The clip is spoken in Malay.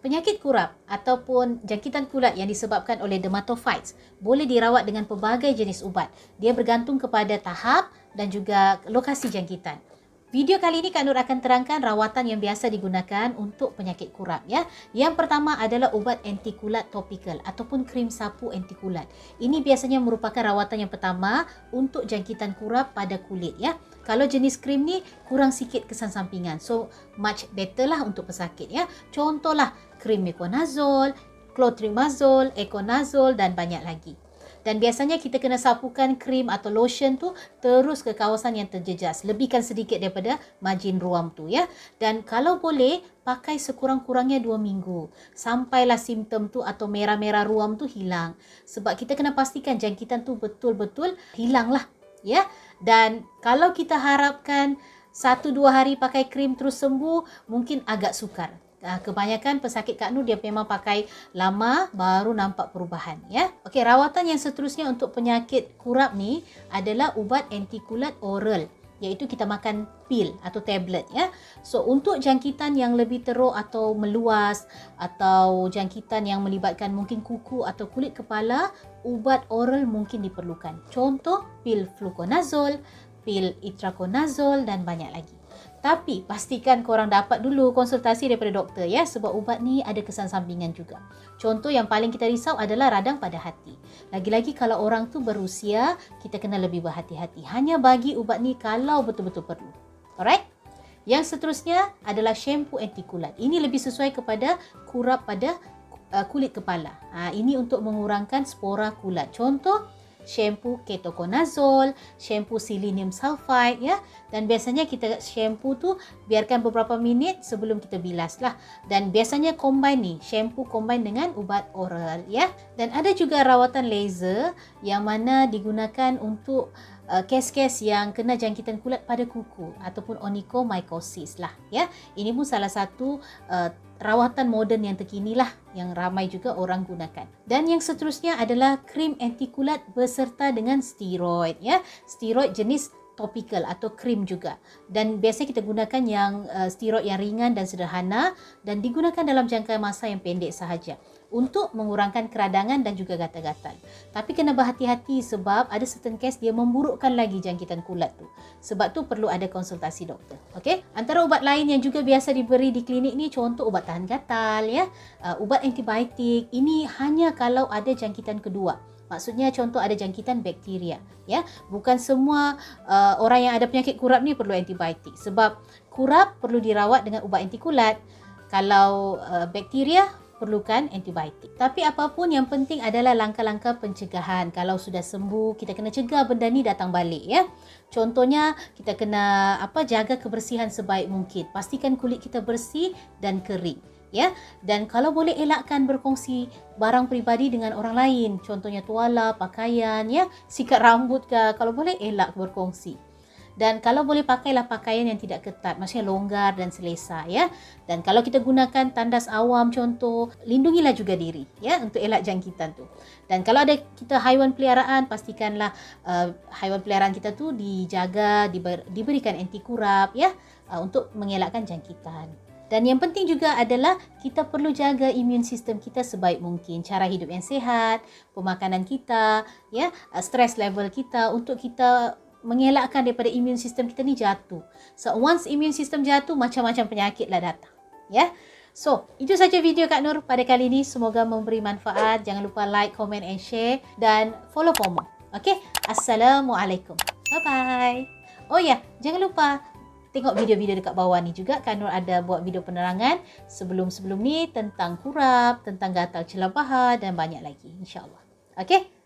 Penyakit kurap ataupun jangkitan kulat yang disebabkan oleh dermatophytes boleh dirawat dengan pelbagai jenis ubat. Dia bergantung kepada tahap dan juga lokasi jangkitan. Video kali ini Kak Nur akan terangkan rawatan yang biasa digunakan untuk penyakit kurap ya. Yang pertama adalah ubat anti kulat topikal ataupun krim sapu anti kulat. Ini biasanya merupakan rawatan yang pertama untuk jangkitan kurap pada kulit ya. Kalau jenis krim ni kurang sikit kesan sampingan. So much better lah untuk pesakit ya. Contohlah krim meconazole, clotrimazole, econazole dan banyak lagi. Dan biasanya kita kena sapukan krim atau lotion tu terus ke kawasan yang terjejas. Lebihkan sedikit daripada margin ruam tu ya. Dan kalau boleh pakai sekurang-kurangnya dua minggu. Sampailah simptom tu atau merah-merah ruam tu hilang. Sebab kita kena pastikan jangkitan tu betul-betul hilang lah. Ya. Dan kalau kita harapkan satu dua hari pakai krim terus sembuh, mungkin agak sukar. Uh, kebanyakan pesakit Kak Nur dia memang pakai lama baru nampak perubahan ya. Okey, rawatan yang seterusnya untuk penyakit kurap ni adalah ubat anti kulat oral iaitu kita makan pil atau tablet ya. So untuk jangkitan yang lebih teruk atau meluas atau jangkitan yang melibatkan mungkin kuku atau kulit kepala, ubat oral mungkin diperlukan. Contoh pil fluconazole, pil itraconazole dan banyak lagi. Tapi pastikan korang dapat dulu konsultasi daripada doktor ya sebab ubat ni ada kesan sampingan juga. Contoh yang paling kita risau adalah radang pada hati. Lagi-lagi kalau orang tu berusia, kita kena lebih berhati-hati. Hanya bagi ubat ni kalau betul-betul perlu. Alright? Yang seterusnya adalah shampoo anti kulat. Ini lebih sesuai kepada kurap pada uh, kulit kepala. Ha, ini untuk mengurangkan spora kulat. Contoh, shampoo ketoconazole, shampoo selenium sulfide ya. Dan biasanya kita shampoo tu biarkan beberapa minit sebelum kita bilas lah. Dan biasanya combine ni, shampoo combine dengan ubat oral ya. Dan ada juga rawatan laser yang mana digunakan untuk uh, kes-kes yang kena jangkitan kulat pada kuku ataupun onychomycosis lah ya. Ini pun salah satu uh, rawatan moden yang terkini lah yang ramai juga orang gunakan. Dan yang seterusnya adalah krim anti kulat beserta dengan steroid ya. Steroid jenis topikal atau krim juga. Dan biasa kita gunakan yang uh, steroid yang ringan dan sederhana dan digunakan dalam jangka masa yang pendek sahaja untuk mengurangkan keradangan dan juga gatal-gatal. Tapi kena berhati-hati sebab ada certain case dia memburukkan lagi jangkitan kulat tu. Sebab tu perlu ada konsultasi doktor. Okey? Antara ubat lain yang juga biasa diberi di klinik ni contoh ubat tahan gatal ya, uh, ubat antibiotik. Ini hanya kalau ada jangkitan kedua. Maksudnya contoh ada jangkitan bakteria, ya. Bukan semua uh, orang yang ada penyakit kurap ni perlu antibiotik sebab kurap perlu dirawat dengan ubat anti kulat. Kalau uh, bakteria perlukan antibiotik. Tapi apapun yang penting adalah langkah-langkah pencegahan. Kalau sudah sembuh, kita kena cegah benda ni datang balik ya. Contohnya kita kena apa jaga kebersihan sebaik mungkin. Pastikan kulit kita bersih dan kering ya. Dan kalau boleh elakkan berkongsi barang peribadi dengan orang lain. Contohnya tuala, pakaian ya, sikat rambut ke kalau boleh elak berkongsi. Dan kalau boleh pakailah pakaian yang tidak ketat, maksudnya longgar dan selesa ya. Dan kalau kita gunakan tandas awam contoh, lindungilah juga diri ya untuk elak jangkitan tu. Dan kalau ada kita haiwan peliharaan, pastikanlah uh, haiwan peliharaan kita tu dijaga, diber, diberikan anti kurap ya uh, untuk mengelakkan jangkitan. Dan yang penting juga adalah kita perlu jaga imun sistem kita sebaik mungkin. Cara hidup yang sihat, pemakanan kita, ya, uh, stress level kita untuk kita mengelakkan daripada imun sistem kita ni jatuh. So once imun sistem jatuh macam-macam penyakit lah datang. Ya. So, itu saja video Kak Nur pada kali ini. Semoga memberi manfaat. Jangan lupa like, comment and share dan follow FOMO. Okay? Assalamualaikum. Bye-bye. Oh ya, yeah. jangan lupa tengok video-video dekat bawah ni juga. Kak Nur ada buat video penerangan sebelum-sebelum ni tentang kurap, tentang gatal celah paha dan banyak lagi. InsyaAllah. Okay?